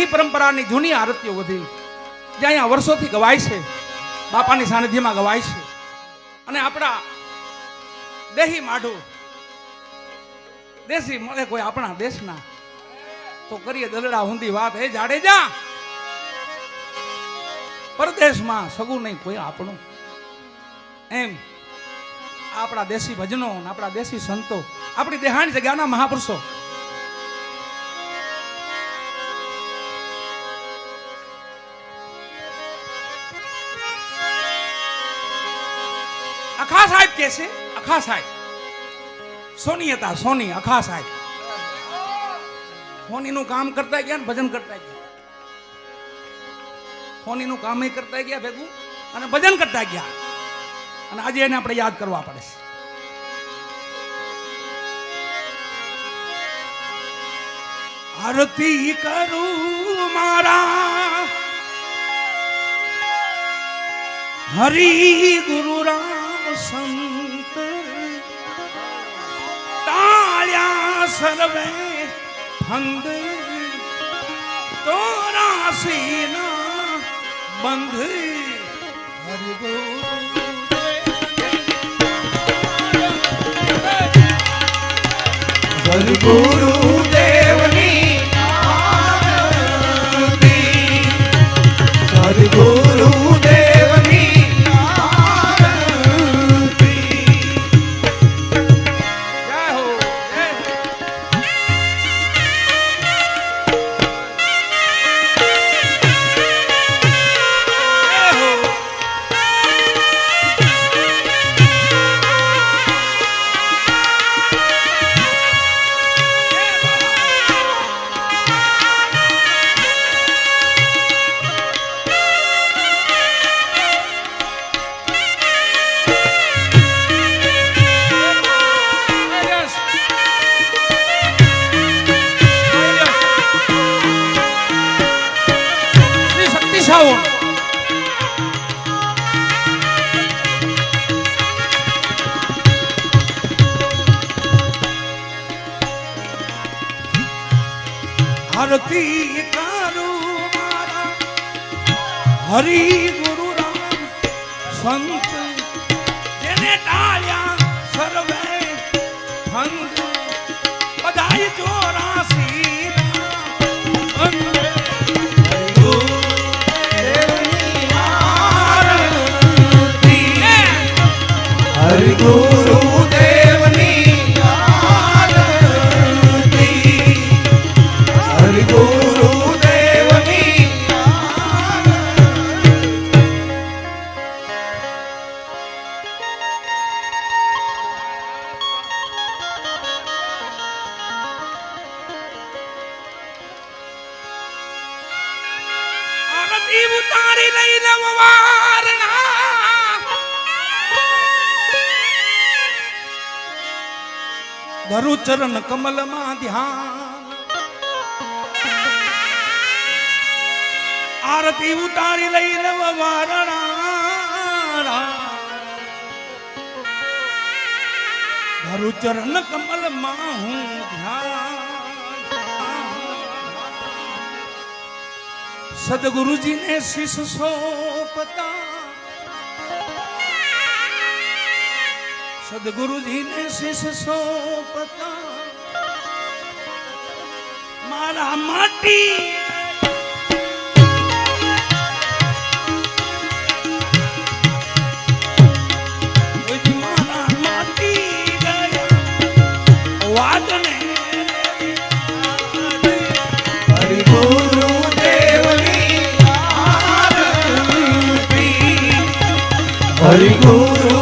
દેહી પરંપરાની જૂની આરતીઓ બધી જે અહીંયા વર્ષોથી ગવાય છે. બાપાની સાનિધ્યમાં ગવાય છે. અને આપણા દેહી માઢું, દેશી મળે કોઈ આપણા દેશના, તો કરીએ દલડા ઊંધી વાત. એ જાડેજા! પરદેશમાં સગું નહીં, કોઈ આપણું. એમ આપણા દેશી ભજનો આપણા દેશી સંતો, આપણી દેહાણી જગ્યાના મહાપુરુષો અખા સાહેબ કે છે? અખા સાહેબ. સોની હતા સોની, અખા સાહેબ. સોનીનું કામ કરતા ગયા ભજન કરતા ગયા. સોનીનું કામ કરતા ગયા ભેગું અને ભજન કરતા ગયા. અને આજે એને આપણે યાદ કરવા પડે છે. આરતી કરું મારા હરી ગુરુ રામ. સંત. ટાળ્યા સર્વે ફંદ તોરાસીના બંધ. હરિગો સદગુરુદેવની દેવની સદગુરુદેવની સંત જેને ટાળ્યા સર્વે ભંગ બધાય ચોરાસી હરિ ગુરુદેવની આરતી ઉતારી લઈ લવવારના ધરુ કમલમાં ધ્યાન આરતી ઉતારી લઈ લવવારના ધરુ ચરણ કમલમાં હું ધ્યાન સદગુરુજીને શીશ સોંપતા. સદગુરુજીને શીશ સોંપતા. મારા માટી હરિ ગુરુદેવની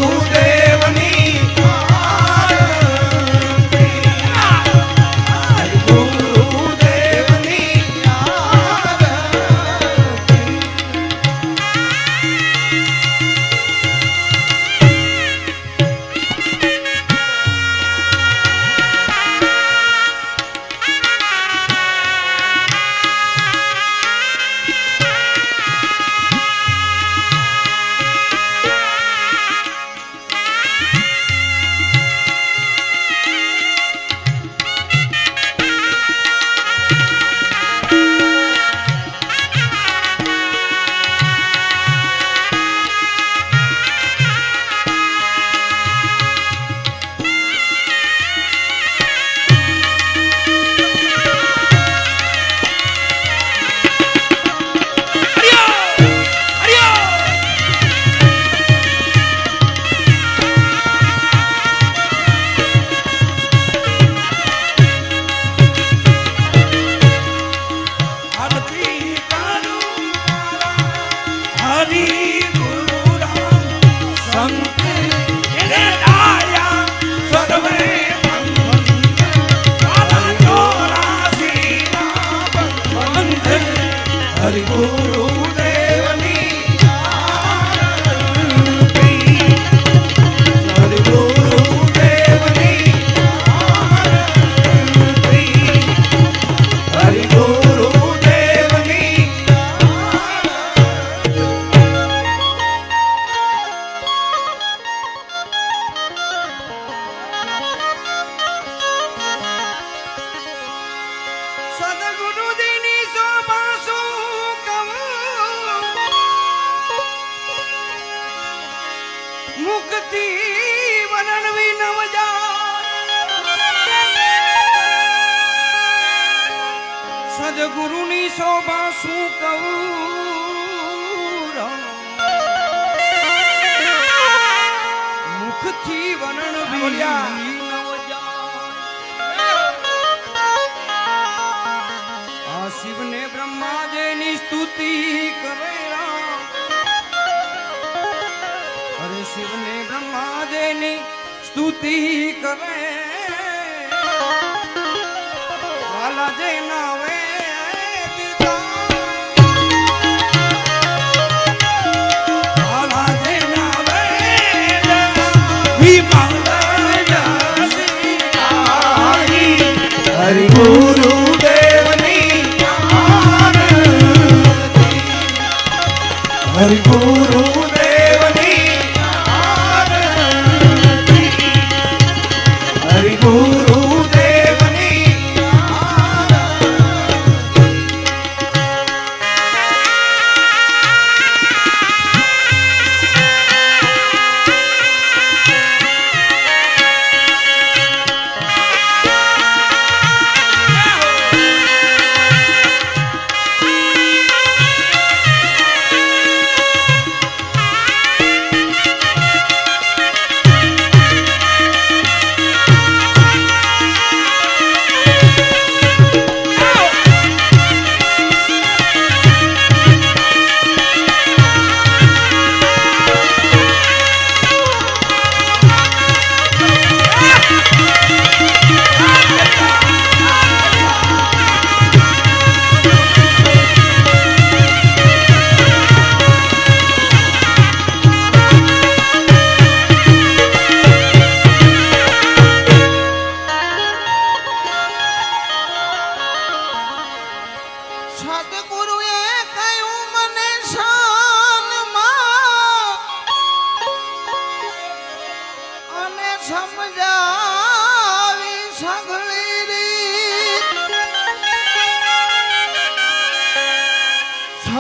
મુખથી વનણ બોલ્યા. શિવને બ્રહ્માજીની સ્તુતિ કરે અરે શિવને બ્રહ્માજીની સ્તુતિ કરે. વાલા જે નાવે हरि गुरु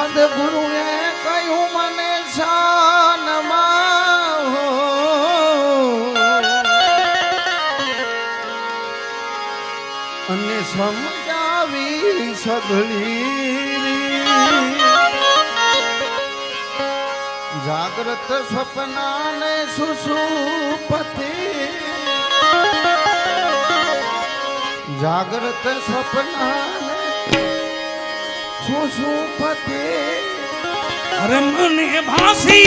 સદગુરુએ કહ્યું મને શાનમાં અને સમજાવી સગળી જાગ્રત સપનાને સુસુપતિ. જાગ્રત સપના পশুপতি আরে মনে ভাসি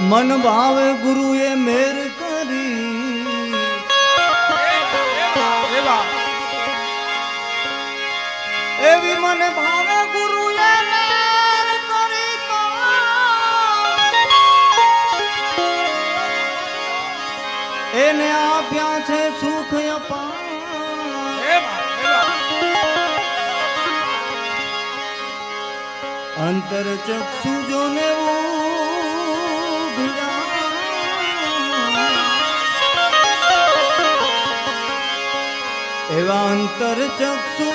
મન ભાવે ગુરુએ મેર કરી. એવી મને ભાવે ગુરુએ એને આપ્યા છે સુખ અંતર ચક્ષુ જોને એવા અંતર ચક્ષુ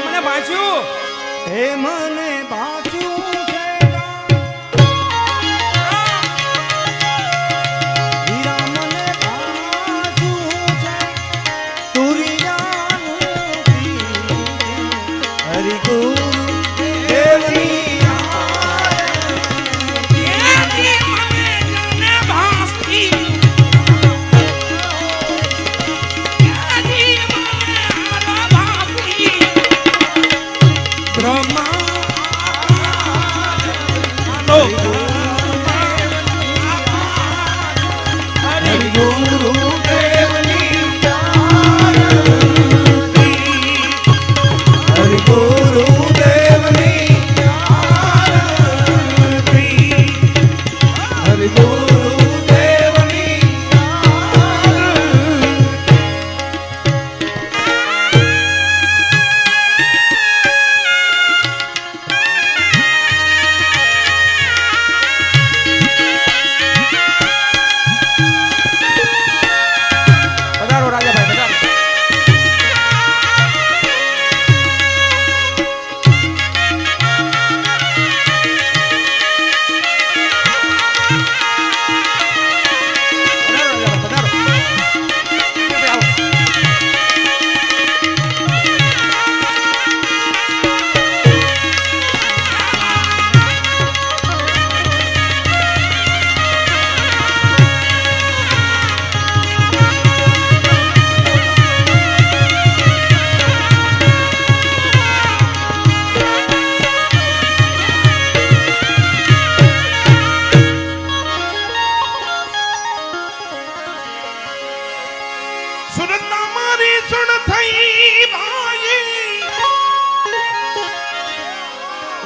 મને પાછું હે મને પા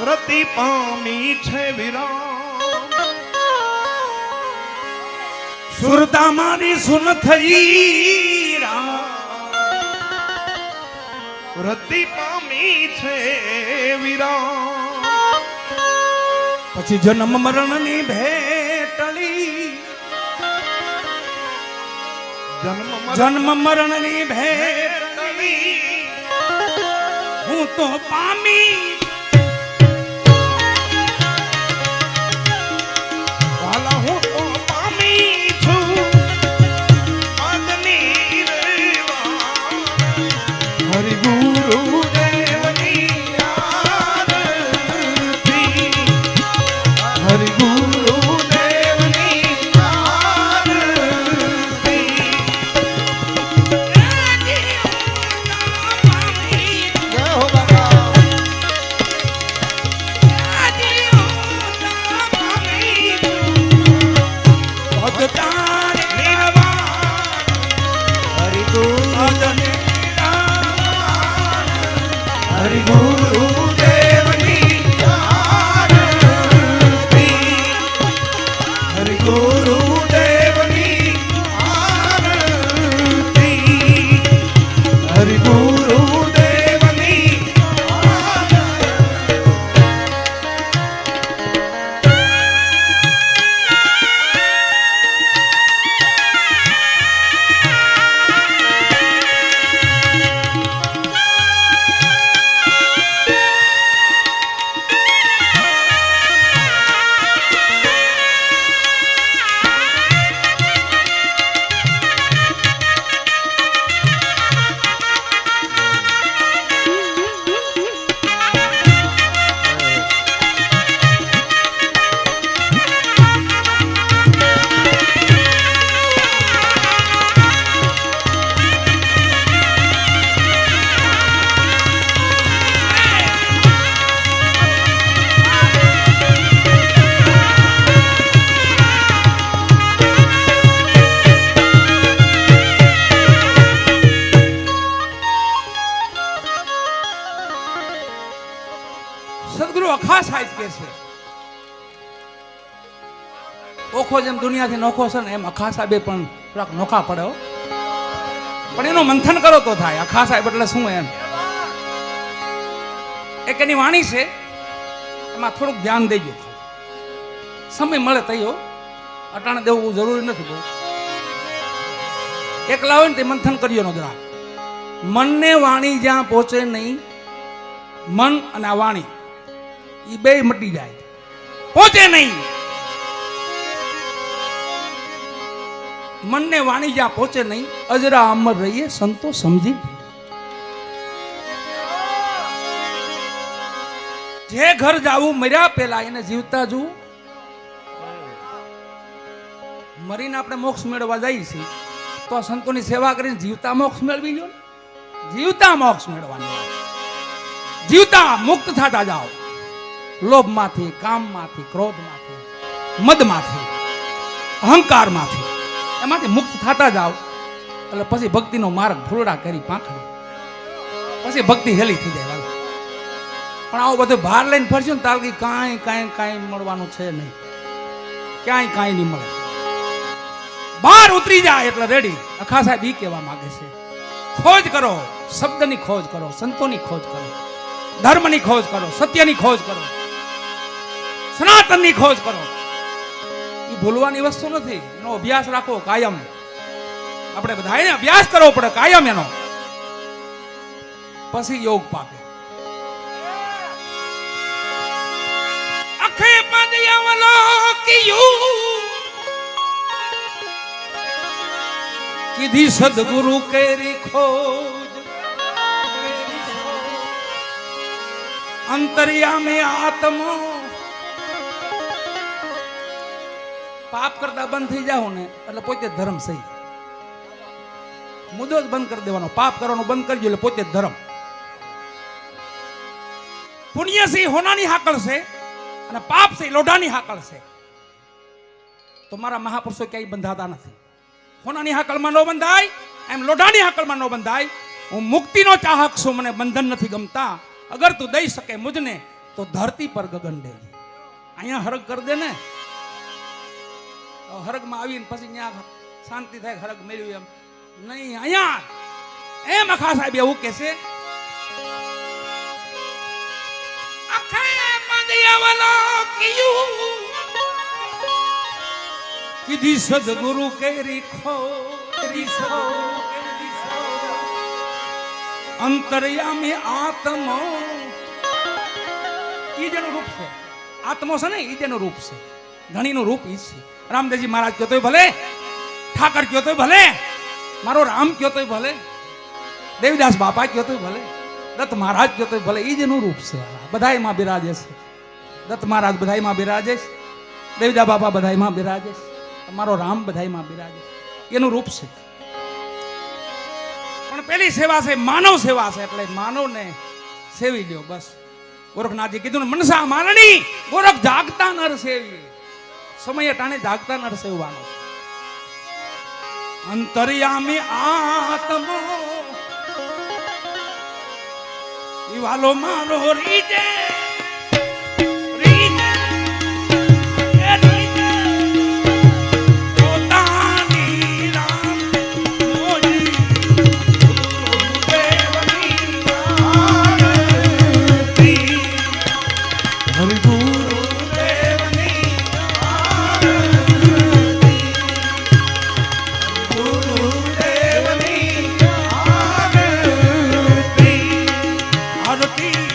પ્રતિ પામી છે વિરામ. સુરતામારી સુન થઈ વૃદ્ધિ પામી છે વિરામ. પછી જન્મ મરણની ભેટલી. જન્મ મરણની ભેટલી. હું તો પામી જેમ દુનિયાથી નોખો છે ને એમ અખા સાહેબે પણ થોડાક નોખા પડે પણ એનું મંથન કરો તો થાય. અખા સાહેબ એટલે શું એમ? એક એની વાણી છે, એમાં થોડુંક ધ્યાન દેજો. સમય મળે તૈયો અટાણે દેવું જરૂરી નથી બહુ. એકલા હોય ને તે મંથન કરીએ નો જરા મનને વાણી જ્યાં પહોંચે નહીં, મન અને આ વાણી એ બે મટી જાય. પહોંચે નહીં. મનને વાણી જ્યાં પહોંચે નહીં. અજરા અમર રહીએ સંતો સમજી જે ઘર જાવું મર્યા પેલા એને જીવતા જવું મરીને આપણે મોક્ષ મેળવવા જઈએ છીએ, તો આ સંતોની સેવા કરીને જીવતા મોક્ષ મેળવી લો જીવતા મોક્ષ મેળવવાની જીવતા મુક્ત થતા જાઓ. લોભમાંથી, કામમાંથી, ક્રોધમાંથી, મદમાંથી, અહંકારમાંથી. એમાંથી મુક્ત થતા જાઓ. એટલે પછી ભક્તિનો માર્ગ ફૂલડા કરી પાંખડે. પછી ભક્તિ હેલી થઈ જાય. પણ આવો બધો બહાર લઈને ફરશું ને તાર કાંઈ કાંઈ કાંઈ મળવાનું છે નહીં. ક્યાંય કાંઈ નહીં મળે. બહાર ઉતરી જાય એટલે રેડી અખા સાહેબ એ કહેવા માંગે છે. ખોજ કરો. શબ્દની ખોજ કરો, સંતોની ખોજ કરો. ધર્મની ખોજ કરો, સત્યની ખોજ કરો. સનાતનની ખોજ કરો. ભૂલવાની વસ્તુ નથી. એનો અભ્યાસ રાખો કાયમ. આપણે બધાએ અભ્યાસ કરવો પડે કાયમ એનો. પછી યોગ પદયવલો કીધી સદગુરુ કેરી ખોજ. અંતર્યામે આત્મો પાપ કરતા બંધ થઈ જાઓ ને, એટલે પોતે ધર્મ સહી. મુદ્દો જ બંધ કરી દેવાનો. પાપ કરવાનું બંધ કરજો એટલે પોતે ધર્મ. પુણ્ય છે હોનાની હાકળ છે અને પાપ છે લોઢાની હાકળ છે. તો મારા મહાપુરુષો ક્યાંય બંધાતા નથી. હોનાની હાકલમાં ન બંધાય, એમ લોઢાની હાકલમાં ન બંધાય. હું મુક્તિનો ચાહક છું, મને બંધન નથી ગમતા. અગર તું દઈ શકે મુજને, તો ધરતી પર ગગન દે અહીંયા હરગ કર દે ને. હરગમાં આવીને પછી ત્યાં શાંતિ થાય હરગ મેળવ્યું એમ. નહીં, અહીંયા. એમ અખા સાહેબ એવું કે છે. અખે પદયવલો કિયું કીધી સદગુરુ કેરી ખો, કેરી સો કેરી સો. અંતર્યામી આત્મો. ઈ જેનું રૂપ છે. આત્મો છે ને, ઈ જેનું રૂપ છે. ધણીનું રૂપ ઈ છે. રામદેવજી મહારાજ કહેતો ભલે, ઠાકર કહેતો ભલે, મારો રામ કહેતો ભલે, દેવીદાસ બાપા કહેતો ભલે, દત્ત મહારાજ કહેતો ભલે ભલે જ જેનું રૂપ છે. બધાયમાં બિરાજે છે. દત્ત મહારાજ બધાયમાં બિરાજે છે. દેવીદા બાપા બધાયમાં બિરાજે છે. મારો રામ બધાયમાં બિરાજે છે. એનું રૂપ છે. પણ પેલી સેવા છે, માનવ સેવા છે, એટલે માનવને સેવી લ્યો, બસ. ગોરખનાથજી કીધું મનસા માલણી, ગોરખ જાગતા નર સેવી. સમયે ટાણે જાગતા નર સેવવાનો. અંતર્યામી આત્મો વાલો મારો રીજે આરતી